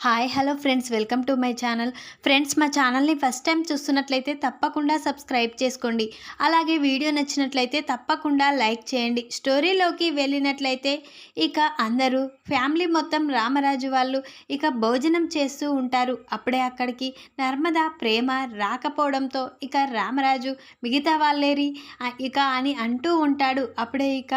Hi hello friends welcome to my channel friends మా ఛానల్ని first time చూస్తున్నట్లయితే తప్పకుండా సబ్స్క్రైబ్ చేసుకోండి. అలాగే వీడియో నచ్చినట్లయితే తప్పకుండా లైక్ చేయండి. స్టోరీలోకి వెళ్ళినట్లయితే ఇక అందరూ ఫ్యామిలీ మొత్తం రామరాజు వాళ్ళు ఇక భోజనం చేస్తూ ఉంటారు. అప్పుడే అక్కడికి నర్మద ప్రేమ రాకపోవడంతో ఇక రామరాజు మిగతా వాళ్ళేరి ఇక అని అంటూ ఉంటాడు. అప్పుడే ఇక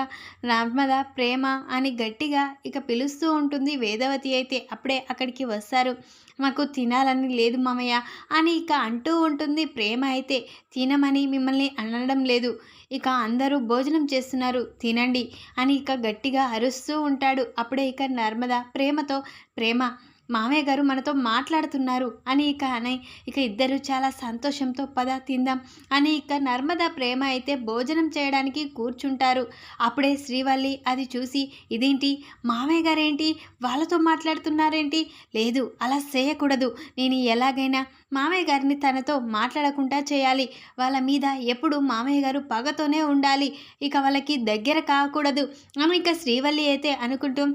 నర్మద ప్రేమ అని గట్టిగా ఇక పిలుస్తూ ఉంటుంది వేదవతి అయితే. అప్పుడే అక్కడికి వస్తారు. మాకు తినాలని లేదు మామయ్య అని ఇక అంటూ ఉంటుంది. ప్రేమ అయితే తినమని మిమ్మల్ని అనడం లేదు. ఇక అందరూ భోజనం చేస్తున్నారు. తినండి అని ఇక గట్టిగా అరుస్తూ ఉంటాడు. అప్పుడే ఇక నర్మద ప్రేమతో ప్రేమ మామయ్య గారు మనతో మాట్లాడుతున్నారు. అని ఇక అని ఇక ఇద్దరు చాలా సంతోషంతో పద తిందాం. అని ఇక నర్మద ప్రేమ అయితే భోజనం చేయడానికి కూర్చుంటారు. అప్పుడే శ్రీవల్లి అది చూసి ఇదేంటి? మామయ్య గారేంటి? వాళ్ళతో మాట్లాడుతున్నారేంటి? లేదు అలా చేయకూడదు. నేను ఎలాగైనా మామయ్య గారిని తనతో మాట్లాడకుండా చేయాలి. వాళ్ళ మీద ఎప్పుడు మామయ్య గారు పగతోనే ఉండాలి. ఇక వాళ్ళకి దగ్గర కాకూడదు. అని ఇక శ్రీవల్లి అయితే అనుకుంటూ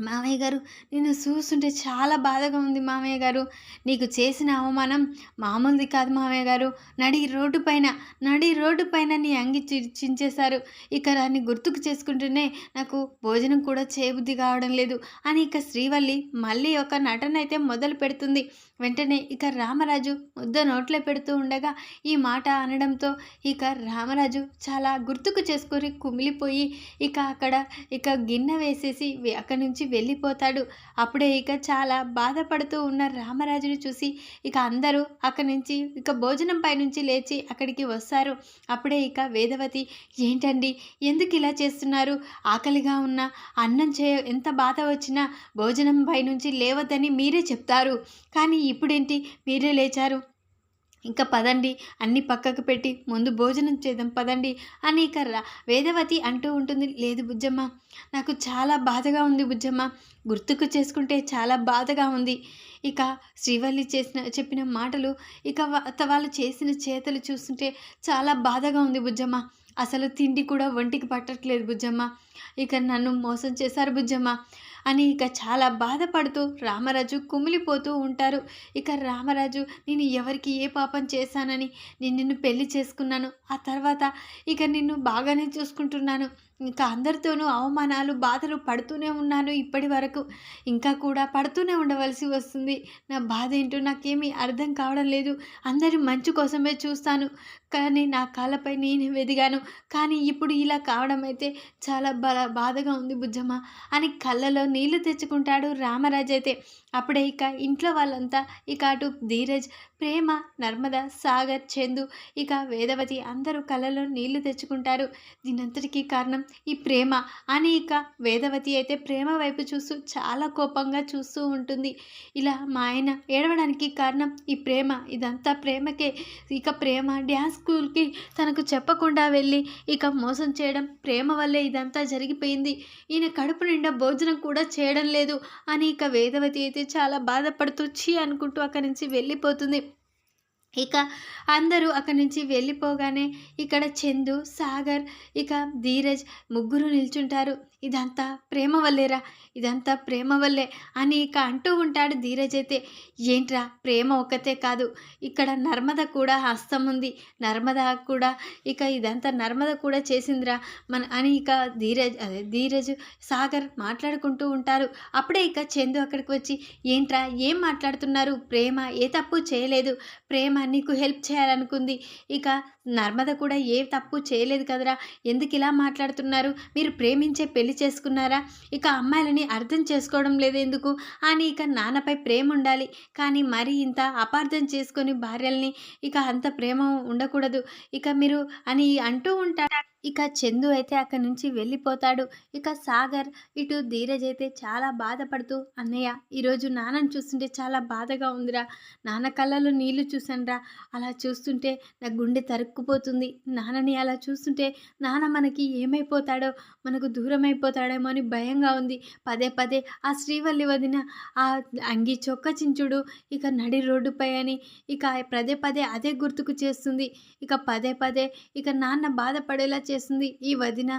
మామయ్య గారు నేను చూస్తుంటే చాలా బాధగా ఉంది మామయ్య గారు. నీకు చేసిన అవమానం మామూలుది కాదు మామయ్య గారు. నడి రోడ్డు పైన నడి రోడ్డు పైన నీ అంగి చి- చించేశారు. ఇక దాన్ని గుర్తుకు చేసుకుంటూనే నాకు భోజనం కూడా చేయబుద్ధి కావడం లేదు అని ఇక శ్రీవల్లి మళ్ళీ ఒక నటన అయితే మొదలు పెడుతుంది వెంటనే ఇక రామరాజు ముద్ద నోట్లో పెడుతూ ఉండగా ఈ మాట అనడంతో ఇక రామరాజు చాలా గుర్తుకు చేసుకొని కుమిలిపోయి ఇక అక్కడ ఇక గిన్నె వేసేసి అక్కడి నుంచి వెళ్ళిపోతాడు. అప్పుడే ఇక చాలా బాధపడుతూ ఉన్న రామరాజుని చూసి ఇక అందరూ అక్కడి నుంచి ఇక భోజనం పైనుంచి లేచి అక్కడికి వస్తారు. అప్పుడే ఇక వేదవతి ఏంటండి? ఎందుకు ఇలా చేస్తున్నారు? ఆకలిగా ఉన్న అన్నం చేయ ఎంత బాధ వచ్చినా భోజనం పైనుంచి లేవద్దని మీరే చెప్తారు. కానీ ఇప్పుడేంటి? మీరే లేచారు. ఇంకా పదండి అన్ని పక్కకు పెట్టి ముందు భోజనం చేద్దాం పదండి అని ఇక రా వేదవతి అంటూ ఉంటుంది. లేదు బుజ్జమ్మ నాకు చాలా బాధగా ఉంది బుజ్జమ్మ. గుర్తుకు చేసుకుంటే చాలా బాధగా ఉంది. ఇక శ్రీవల్లి చేసిన చెప్పిన మాటలు ఇక వా- వాళ్ళు చేసిన చేతలు చూస్తుంటే చాలా బాధగా ఉంది బుజ్జమ్మ. అసలు తిండి కూడా ఒంటికి పట్టట్లేదు బుజ్జమ్మ. ఇక నన్ను మోసం చేశారు బుజ్జమ్మ. అని ఇక చాలా బాధపడుతూ రామరాజు కుమిలిపోతూ ఉంటారు. ఇక రామరాజు నేను ఎవరికి ఏ పాపం చేశానని? నేను నిన్ను పెళ్ళి చేసుకున్నాను. ఆ తర్వాత ఇక నిన్ను బాగానే చూసుకుంటున్నాను. ఇంకా అందరితోనూ అవమానాలు బాధలు పడుతూనే ఉన్నాను ఇప్పటి వరకు. ఇంకా కూడా పడుతూనే ఉండవలసి వస్తుంది. నా బాధ ఏంటో నాకేమీ అర్థం కావడం లేదు. అందరి మంచి కోసమే చూస్తాను. కానీ నా కాళ్ళపై నేను వెదిగాను. కానీ ఇప్పుడు ఇలా కావడం అయితే చాలా బా బాధగా ఉంది బుజ్జమ్మ. అని కళ్ళలో నీళ్ళు తెచ్చుకుంటాడు రామరాజు అయితే. అప్పుడే ఇక ఇంట్లో వాళ్ళంతా ఇక అటు ధీరజ్ ప్రేమ నర్మద సాగర్ చందు ఇక వేదవతి అందరూ కళ్ళలో నీళ్ళు తెచ్చుకుంటారు. దీనంతటికీ కారణం ఈ ప్రేమ. అని ఇక వేదవతి అయితే ప్రేమ వైపు చూస్తూ చాలా కోపంగా చూస్తూ ఉంటుంది. ఇలా మా ఆయన ఏడవడానికి కారణం ఈ ప్రేమ. ఇదంతా ప్రేమకే. ఇక ప్రేమ డ్యాన్స్ స్కూల్కి తనకు చెప్పకుండా వెళ్ళి ఇక మోసం చేయడం ప్రేమ వల్లే ఇదంతా జరిగిపోయింది. ఈయన కడుపు నిండా భోజనం కూడా చేయడం లేదు. అని ఇక వేదవతి అయితే చాలా బాధపడుతూ చీ అనుకుంటూ అక్కడి నుంచి వెళ్ళిపోతుంది. ఇక అందరూ అక్కడి నుంచి వెళ్ళిపోగానే ఇక్కడ చందు సాగర్ ఇక ధీరజ్ ముగ్గురు నిల్చుంటారు. ఇదంతా ప్రేమ వల్లేరా? ఇదంతా ప్రేమ వల్లే అని ఇక అంటూ ఉంటాడు ధీరజ్ అయితే. ఏంట్రా ప్రేమ ఒక్కతే కాదు. ఇక్కడ నర్మద కూడా హస్తం ఉంది. నర్మద కూడా ఇక ఇదంతా నర్మద కూడా చేసిందిరా మన అని ఇక ధీరజ్ అదే ధీరజ్ సాగర్ మాట్లాడుకుంటూ ఉంటారు. అప్పుడే ఇక చందు అక్కడికి వచ్చి ఏంట్రా ఏం మాట్లాడుతున్నారు? ప్రేమ ఏ తప్పు చేయలేదు. ప్రేమ నీకు హెల్ప్ చేయాలనుకుంది. ఇక నర్మద కూడా ఏ తప్పు చేయలేదు కదరా? ఎందుకు ఇలా మాట్లాడుతున్నారు? మీరు ప్రేమించే పెళ్ళి చేసుకున్నారా? ఇక అమ్మాయిలని అర్థం చేసుకోవడం లేదు ఎందుకు? అని ఇక నాన్నపై ప్రేమ ఉండాలి. కానీ మరి ఇంత అపార్థం చేసుకొని భార్యల్ని ఇక అంత ప్రేమ ఉండకూడదు. ఇక మీరు అని అంటూ ఉంటారు. ఇక చందు అయితే అక్కడి నుంచి వెళ్ళిపోతాడు. ఇక సాగర్ ఇటు ధీరజ్ అయితే చాలా బాధపడుతూ అన్నయ్య ఈరోజు నాన్నని చూస్తుంటే చాలా బాధగా ఉందిరా. నాన్న కళ్ళలో నీళ్ళు చూసానురా అలా చూస్తుంటే నా గుండె తరుక్కు తరుక్కుపోతుంది నాన్నని అలా చూస్తుంటే నాన్న మనకి ఏమైపోతాడో మనకు దూరం అయిపోతాడేమో అని భయంగా ఉంది. పదే పదే ఆ శ్రీవల్లి వదిన ఆ అంగి చొక్క చించుడు ఇక నడి రోడ్డుపై అని ఇక పదే పదే అదే గుర్తుకు చేస్తుంది. ఇక పదే పదే ఇక నాన్న బాధపడేలా చేస్తుంది. ఈ వదిన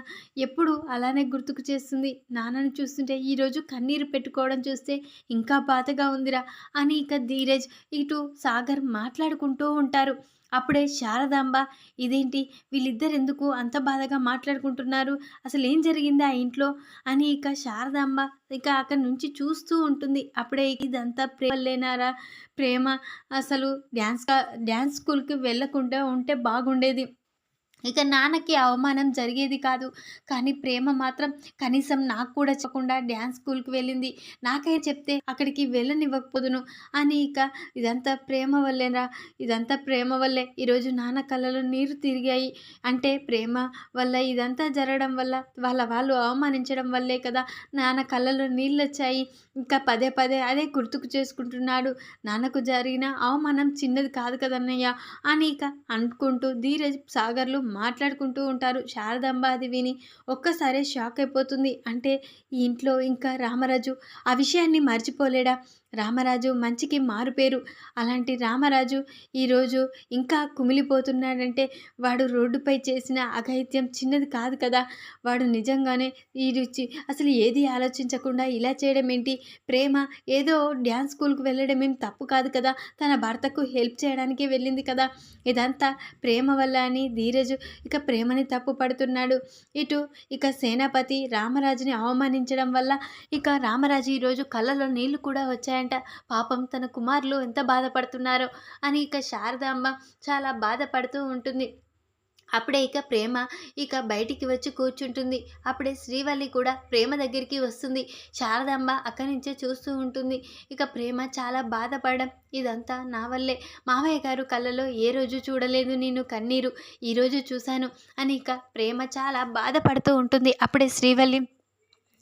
ఎప్పుడు అలానే గుర్తుకు చేస్తుంది. నాన్నని చూస్తుంటే ఈరోజు కన్నీరు పెట్టుకోవడం చూస్తే ఇంకా బాధగా ఉందిరా అని ఇక ధీరజ్ ఇటు సాగర్ మాట్లాడుకుంటూ ఉంటారు. అప్పుడే శారదాంబ ఇదేంటి? వీళ్ళిద్దరు ఎందుకు అంత బాధగా మాట్లాడుకుంటున్నారు? అసలు ఏం జరిగింది ఆ ఇంట్లో? అని ఇక శారదాంబ ఇక అక్కడి నుంచి చూస్తూ ఉంటుంది. అప్పుడే ఇదంతా ప్రేమలేనారా? ప్రేమ అసలు డ్యాన్స్ డ్యాన్స్ స్కూల్కి వెళ్ళకుండా ఉంటే బాగుండేది. ఇక నాన్నకి అవమానం జరిగేది కాదు. కానీ ప్రేమ మాత్రం కనీసం నాకు కూడా చెప్పకుండా డ్యాన్స్ స్కూల్కి వెళ్ళింది. నాకై చెప్తే అక్కడికి వెళ్ళనివ్వకపోదును. అని ఇక ఇదంతా ప్రేమ వల్లేరా? ఇదంతా ప్రేమ వల్లే ఈరోజు నాన్న కళ్ళలో నీరు తిరిగాయి. అంటే ప్రేమ వల్ల ఇదంతా జరగడం వల్ల వాళ్ళ వాళ్ళు అవమానించడం వల్లే కదా నాన్న కళ్ళలో నీళ్ళు వచ్చాయి ఇంకా పదే పదే అదే గుర్తుకు చేసుకుంటున్నాడు. నాన్నకు జరిగిన అవమానం చిన్నది కాదు కదన్నయ్య. అని ఇక అనుకుంటూ ధీరజ్ సాగర్లు మాట్లాడుకుంటూ ఉంటారు. శారదాంబ అది విని ఒక్కసారే షాక్ అయిపోతుంది. అంటే ఈ ఇంట్లో ఇంకా రామరాజు ఆ విషయాన్ని మర్చిపోలేడా? రామరాజు మంచికి మారుపేరు అలాంటి రామరాజు ఈరోజు ఇంకా కుమిలిపోతున్నాడంటే వాడు రోడ్డుపై చేసిన అఘైత్యం చిన్నది కాదు కదా. వాడు నిజంగానే ఈ రుచి అసలు ఏది ఆలోచించకుండా ఇలా చేయడం ఏంటి? ప్రేమ ఏదో డ్యాన్స్ స్కూల్కి వెళ్ళడం ఏం తప్పు కాదు కదా. తన భర్తకు హెల్ప్ చేయడానికి వెళ్ళింది కదా. ఇదంతా ప్రేమ వల్ల అని ధీరజు ఇక ప్రేమని తప్పు పడుతున్నాడు. ఇటు ఇక సేనాపతి రామరాజుని అవమానించడం వల్ల ఇక రామరాజు ఈరోజు కళ్ళలో నీళ్ళు కూడా వచ్చాయంట పాపం తన కుమారులు ఎంత బాధపడుతున్నారో అని ఇక శారదాంబ చాలా బాధపడుతూ ఉంటుంది. అప్పుడే ఇక ప్రేమ ఇక బయటికి వచ్చి కూర్చుంటుంది. అప్పుడే శ్రీవల్లి కూడా ప్రేమ దగ్గరికి వస్తుంది. శారదాంబ అక్కడి నుంచే చూస్తూ ఉంటుంది. ఇక ప్రేమ చాలా బాధపడడం ఇదంతా నా వల్లే. మామయ్య గారు కళ్ళలో ఏ రోజు చూడలేదు నేను కన్నీరు. ఈరోజు చూశాను అని ఇక ప్రేమ చాలా బాధపడుతూ ఉంటుంది. అప్పుడే శ్రీవల్లి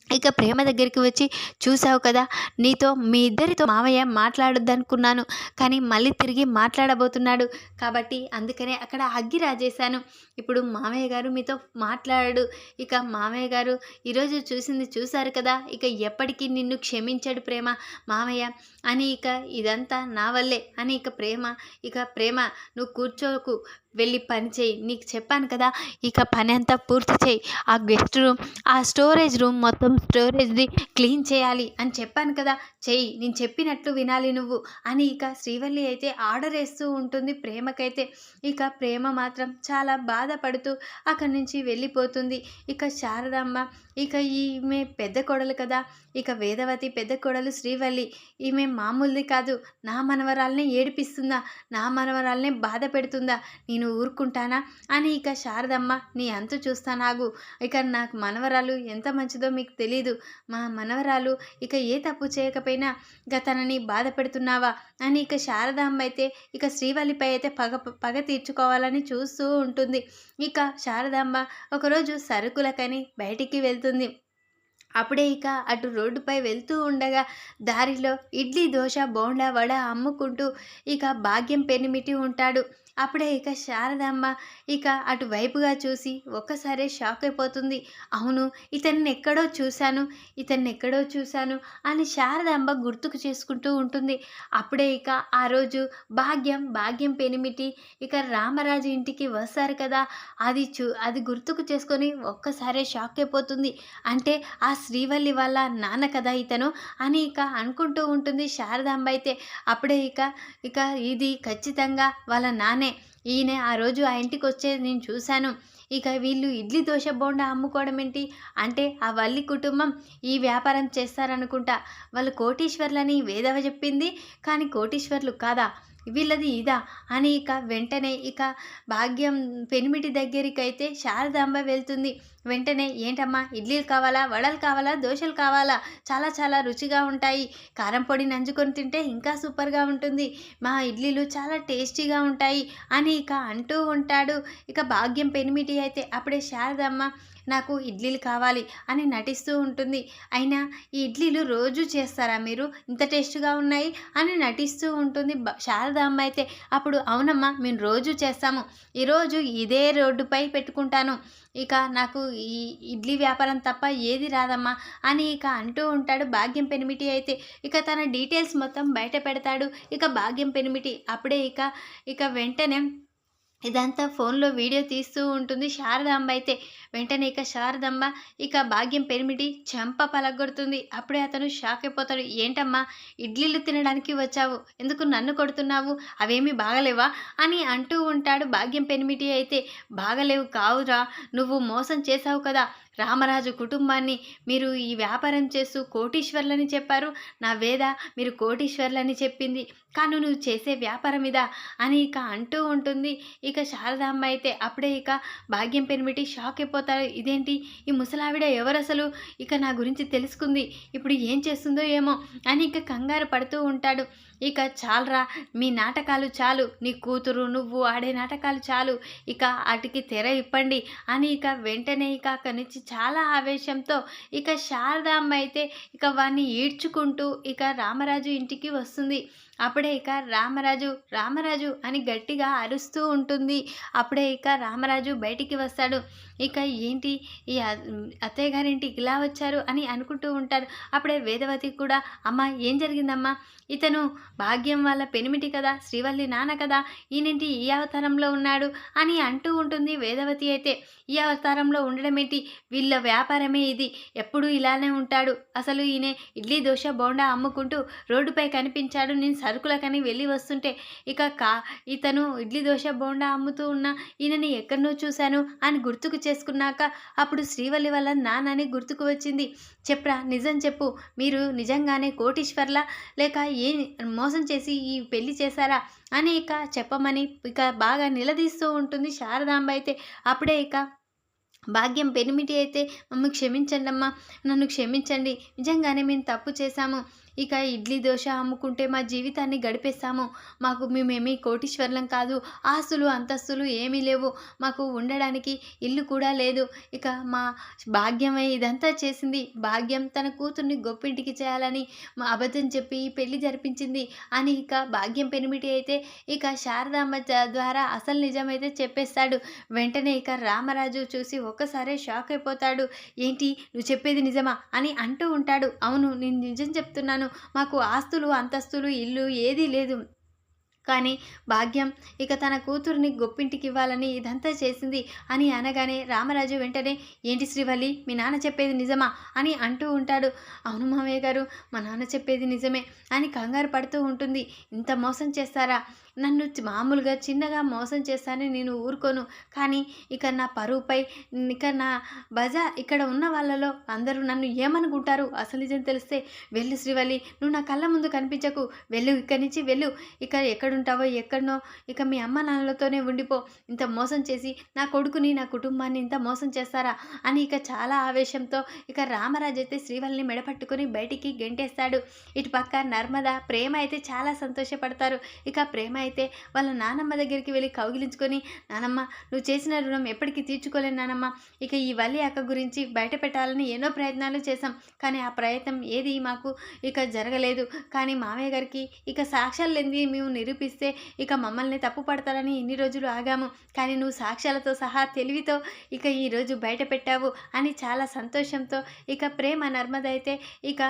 ఇక ప్రేమ దగ్గరికి వచ్చి చూసావు కదా నీతో మీ ఇద్దరితో మామయ్య మాట్లాడొద్దనుకున్నాను కానీ మళ్ళీ తిరిగి మాట్లాడబోతున్నాడు కాబట్టి అందుకనే అక్కడ అగ్గి రాజేశాను. ఇప్పుడు మామయ్య గారు మీతో మాట్లాడాడు. ఇక మామయ్య గారు ఈరోజు చూసింది చూశారు కదా ఇక ఎప్పటికీ నిన్ను క్షమించాడు ప్రేమ మామయ్య అని ఇక ఇదంతా నా వల్లే అని ఇక ప్రేమ ఇక ప్రేమ నువ్వు కూర్చోకు వెళ్ళి పని చేయి. నీకు చెప్పాను కదా ఇక పని అంతా పూర్తి చేయి. ఆ గెస్ట్ రూమ్ ఆ స్టోరేజ్ రూమ్ మొత్తం స్టోరేజ్ది క్లీన్ చేయాలి అని చెప్పాను కదా. చెయ్యి నేను చెప్పినట్లు వినాలి నువ్వు అని ఇక శ్రీవల్లి అయితే ఆర్డర్ వేస్తూ ఉంటుంది ప్రేమకైతే. ఇక ప్రేమ మాత్రం చాలా బాధపడుతూ అక్కడి నుంచి వెళ్ళిపోతుంది. ఇక శారదమ్మ ఇక ఈమె పెద్ద కొడలు కదా. ఇక వేదవతి పెద్ద కొడలు శ్రీవల్లి. ఈమె మామూలుది కాదు. నా మనవరాలనే ఏడిపిస్తుందా? నా మనవరాలనే బాధ పెడుతుందా? నేను ఊరుకుంటానా? అని ఇక శారదమ్మ నీ అంతు చూస్తానాగు ఇక నాకు మనవరాలు ఎంత మంచిదో మీకు తెలీదు. మా మనవరాలు ఇక ఏ తప్పు చేయకపోయినా ఇక తనని బాధ పెడుతున్నావా? అని ఇక శారదమ్మ అయితే ఇక శ్రీవల్లిపై అయితే పగ పగ తీర్చుకోవాలని చూస్తూ ఉంటుంది. ఇక శారదాంబ ఒకరోజు సరుకులకని బయటికి వెళ్తుంది. అప్పుడే ఇక అటు రోడ్డుపై వెళ్తూ ఉండగా దారిలో ఇడ్లీ దోశ బోండా వడ అమ్ముకుంటూ ఇక భాగ్యం పెనిమిటి ఉంటాడు. అప్పుడే ఇక శారదమ్మ ఇక అటువైపుగా చూసి ఒక్కసారే షాక్ అయిపోతుంది. అవును ఇతన్ని ఎక్కడో చూశాను ఇతన్ని ఎక్కడో చూశాను అని శారదాంబ గుర్తుకు చేసుకుంటూ ఉంటుంది. అప్పుడే ఇక ఆ రోజు భాగ్యం భాగ్యం పెనిమిటి ఇక రామరాజు ఇంటికి వస్తారు కదా అది చూ అది గుర్తుకు చేసుకొని ఒక్కసారే షాక్ అయిపోతుంది. అంటే ఆ శ్రీవల్లి వాళ్ళ నాన్న కదా ఇతను అని ఇక అనుకుంటూ ఉంటుంది శారదాంబ అయితే. అప్పుడే ఇక ఇక ఇది ఖచ్చితంగా వాళ్ళ నాన్న ఈయన ఆ రోజు ఆ ఇంటికి వచ్చేది నేను చూశాను. ఇక వీళ్ళు ఇడ్లీ దోశ బోండా అమ్ముకోవడం ఏంటి? అంటే ఆ వల్లి కుటుంబం ఈ వ్యాపారం చేస్తారనుకుంటా. వాళ్ళు కోటీశ్వర్లని వేదవ చెప్పింది. కానీ కోటీశ్వర్లు కాదా? వీళ్ళది ఇదా? అని ఇక వెంటనే ఇక భాగ్యం పెనిమిటి దగ్గరికైతే శారదాంబ వెళ్తుంది. వెంటనే ఏంటమ్మా? ఇడ్లీలు కావాలా? వడలు కావాలా? దోశలు కావాలా? చాలా చాలా రుచిగా ఉంటాయి. కారం పొడి నంజుకొని తింటే ఇంకా సూపర్గా ఉంటుంది. మా ఇడ్లీలు చాలా టేస్టీగా ఉంటాయి అని ఇక అంటూ ఉంటాడు. ఇక భాగ్యం పెనిమిటి అయితే అప్పుడే శారదమ్మ నాకు ఇడ్లీలు కావాలి అని నటిస్తూ ఉంటుంది. అయినా ఈ ఇడ్లీలు రోజు చేస్తారా మీరు? ఇంత టేస్ట్గా ఉన్నాయి అని నటిస్తూ ఉంటుంది శారదామ్మ అయితే. అప్పుడు అవునమ్మా మేము రోజు చేస్తాము. ఈరోజు ఇదే రోడ్డుపై పెట్టుకుంటాను. ఇక నాకు ఈ ఇడ్లీ వ్యాపారం తప్ప ఏది రాదమ్మా అని ఇక అంటూ ఉంటాడు భాగ్యం పెనిమిటి అయితే. ఇక తన డీటెయిల్స్ మొత్తం బయట పెడతాడు. ఇక భాగ్యం పెనిమిటి అప్పుడే ఇక ఇక వెంటనే ఇదంతా ఫోన్లో వీడియో తీస్తూ ఉంటుంది. శారదాంబ అయితే వెంటనే ఇక శారదాంబ ఇక భాగ్యం పెరిమిటి చెంప పలగొడుతుంది. అప్పుడే అతను షాక్ అయిపోతాడు. ఏంటమ్మా ఇడ్లీలు తినడానికి వచ్చావు? ఎందుకు నన్ను కొడుతున్నావు? అవేమీ బాగలేవా? అని అంటూ ఉంటాడు భాగ్యం పెనిమిటి అయితే. బాగలేవు కావురా నువ్వు మోసం చేశావు కదా రామరాజు కుటుంబాన్ని మీరు ఈ వ్యాపారం చేస్తూ కోటీశ్వర్లని చెప్పారు. నా వేద మీరు కోటీశ్వర్లని చెప్పింది. కాను నువ్వు చేసే వ్యాపారం ఇదా? అని ఇక అంటూ ఉంటుంది. ఇక శారదామ్మ అయితే అప్పుడే ఇక భాగ్యం పెనిమిటి షాక్ అయిపోతారు. ఇదేంటి? ఈ ముసలావిడ ఎవరు అసలు? ఇక నా గురించి తెలుసుకుంది. ఇప్పుడు ఏం చేస్తుందో ఏమో అని ఇక కంగారు పడుతూ ఉంటాడు. ఇక చాలరా మీ నాటకాలు చాలు నీ కూతురు నువ్వు ఆడే నాటకాలు చాలు ఇక వాటికి తెర ఇప్పండి అని ఇక వెంటనే ఇక అక్కడి నుంచి చాలా ఆవేశంతో ఇక శారదామ్మ అయితే ఇక వాన్ని ఈడ్చుకుంటూ ఇక రామరాజు ఇంటికి వస్తుంది. అప్పుడే ఇక రామరాజు రామరాజు అని గట్టిగా అరుస్తూ ఉంటుంది. అప్పుడే ఇక రామరాజు బయటికి వస్తాడు. ఇక ఏంటి? ఈ అత్తయ్య గారింటి ఇలా వచ్చారు అని అనుకుంటూ ఉంటారు. అప్పుడే వేదవతి కూడా అమ్మ ఏం జరిగిందమ్మా? ఇతను భాగ్యం వాళ్ళ పెనిమిటి కదా శ్రీవల్లి నాన్న కదా ఈయనంటి ఈ అవతారంలో ఉన్నాడు? అని అంటూ ఉంటుంది వేదవతి అయితే. ఈ అవతారంలో ఉండడం ఏంటి వీళ్ళ వ్యాపారమే ఇది. ఎప్పుడూ ఇలానే ఉంటాడు. అసలు ఈయన ఇడ్లీ దోశ బోండా అమ్ముకుంటూ రోడ్డుపై కనిపించాడు. నేను సరుకులకని వెళ్ళి వస్తుంటే ఇక కా ఇతను ఇడ్లీ దోశ బోండా అమ్ముతూ ఉన్న ఈయనని ఎక్కడనో చూశాను అని గుర్తుకు చేసుకున్నాక అప్పుడు శ్రీవల్లి వల్ల నాన్నని గుర్తుకు వచ్చింది. చెప్పరా నిజం చెప్పు. మీరు నిజంగానే కోటీశ్వర్లా? లేక ఏ మోసం చేసి ఈ పెళ్ళి చేశారా? అని ఇక చెప్పమని ఇక బాగా నిలదీస్తూ ఉంటుంది శారదాంబ అయితే. అప్పుడే ఇక భాగ్యం పెనిమిటి అయితే మమ్మల్ని క్షమించండి అమ్మా నన్ను క్షమించండి. నిజంగానే మేము తప్పు చేశాము. ఇక ఇడ్లీ దోశ అమ్ముకుంటే మా జీవితాన్ని గడిపేస్తాము. మాకు మేమేమీ కోటీశ్వర్లం కాదు. ఆస్తులు అంతస్తులు ఏమీ లేవు. మాకు ఉండడానికి ఇల్లు కూడా లేదు. ఇక మా భాగ్యమే ఇదంతా చేసింది. భాగ్యం తన కూతుర్ని గొప్పింటికి చేయాలని మా అబద్ధం చెప్పి పెళ్ళి జరిపించింది. అని ఇక భాగ్యం పెనిమిటి అయితే ఇక శారదామ్మ ద్వారా అసలు నిజమైతే చెప్పేస్తాడు. వెంటనే ఇక రామరాజు చూసి ఒక్కసారే షాక్ అయిపోతాడు. ఏంటి? నువ్వు చెప్పేది నిజమా? అని అంటూ ఉంటాడు. అవును నేను నిజం చెప్తున్నాను. మాకు ఆస్తులు అంతస్తులు ఇల్లు ఏదీ లేదు. కానీ భాగ్యం ఇక తన కూతుర్ని గొప్పింటికి ఇవ్వాలని ఇదంతా చేసింది అని అనగానే రామరాజు వెంటనే ఏంటి శ్రీవల్లి మీ నాన్న చెప్పేది నిజమా? అని అంటూ ఉంటాడు. అవును మామయ్య గారు మా నాన్న చెప్పేది నిజమే అని కంగారు పడుతూ ఉంటుంది. ఇంత మోసం చేస్తారా? నన్ను మామూలుగా చిన్నగా మోసం చేస్తానని నేను ఊరుకోను. కానీ ఇక నా పరువుపై ఇక నా బజా ఇక్కడ ఉన్న వాళ్ళలో అందరూ నన్ను ఏమనుకుంటారు? అసలు నిజం తెలిస్తే వెళ్ళు శ్రీవల్లి నువ్వు నా కళ్ళ ముందు కనిపించకు. వెళ్ళు ఇక్కడి నుంచి వెళ్ళు. ఇక ఎక్కడుంటావో ఎక్కడనో ఇక మీ అమ్మ నాన్నలతోనే ఉండిపో. ఇంత మోసం చేసి నా కొడుకుని నా కుటుంబాన్ని ఇంత మోసం చేస్తారా? అని ఇక చాలా ఆవేశంతో ఇక రామరాజు అయితే శ్రీవల్లిని మెడపట్టుకుని బయటికి గెంటేస్తాడు. ఇటు పక్క నర్మద ప్రేమ అయితే చాలా సంతోషపడతారు. ఇక ప్రేమ అయితే వాళ్ళ నానమ్మ దగ్గరికి వెళ్ళి కౌగిలించుకొని నానమ్మ నువ్వు చేసిన రుణం ఎప్పటికీ తీర్చుకోలేను నానమ్మ. ఇక ఈ వల్లి అక్క గురించి బయట పెట్టాలని ఎన్నో ప్రయత్నాలు చేశాం. కానీ ఆ ప్రయత్నం ఏది మాకు ఇక జరగలేదు. కానీ మామయ్య గారికి ఇక సాక్ష్యాలు లేని మేము నిరూపిస్తే ఇక మమ్మల్ని తప్పు పడతారని ఇన్ని రోజులు ఆగాము. కానీ నువ్వు సాక్ష్యాలతో సహా తెలివితో ఇక ఈరోజు బయట పెట్టావు అని చాలా సంతోషంతో ఇక ప్రేమ నర్మద అయితే ఇక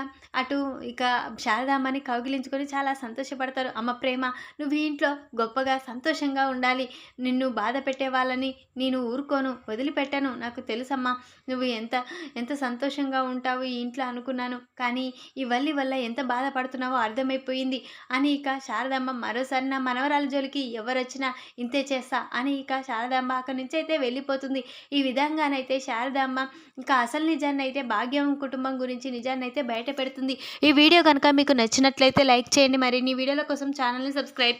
అటు ఇక శారదామ్మని కౌగిలించుకొని చాలా సంతోషపడతారు. అమ్మ ప్రేమ నువ్వు ఇంట్లో ఇంట్లో గొప్పగా సంతోషంగా ఉండాలి. నిన్ను బాధ పెట్టే వాళ్ళని నేను ఊరుకోను వదిలిపెట్టను. నాకు తెలుసమ్మా నువ్వు ఎంత ఎంత సంతోషంగా ఉంటావు ఈ ఇంట్లో అనుకున్నాను. కానీ ఈ వల్లి వల్ల ఎంత బాధపడుతున్నావో అర్థమైపోయింది. అని ఇక శారదమ్మ మరోసారి నా మనవరాల జోలికి ఎవరొచ్చినా ఇంతే చేస్తా అని ఇక శారదమ్మ అక్కడి నుంచి అయితే వెళ్ళిపోతుంది. ఈ విధంగానైతే శారదమ్మ ఇంకా అసలు నిజాన్ని అయితే భాగ్యం కుటుంబం గురించి నిజాన్ని అయితే బయట పెడుతుంది. ఈ వీడియో కనుక మీకు నచ్చినట్లయితే లైక్ చేయండి. మరి నీ వీడియోల కోసం ఛానల్ని సబ్స్క్రైబ్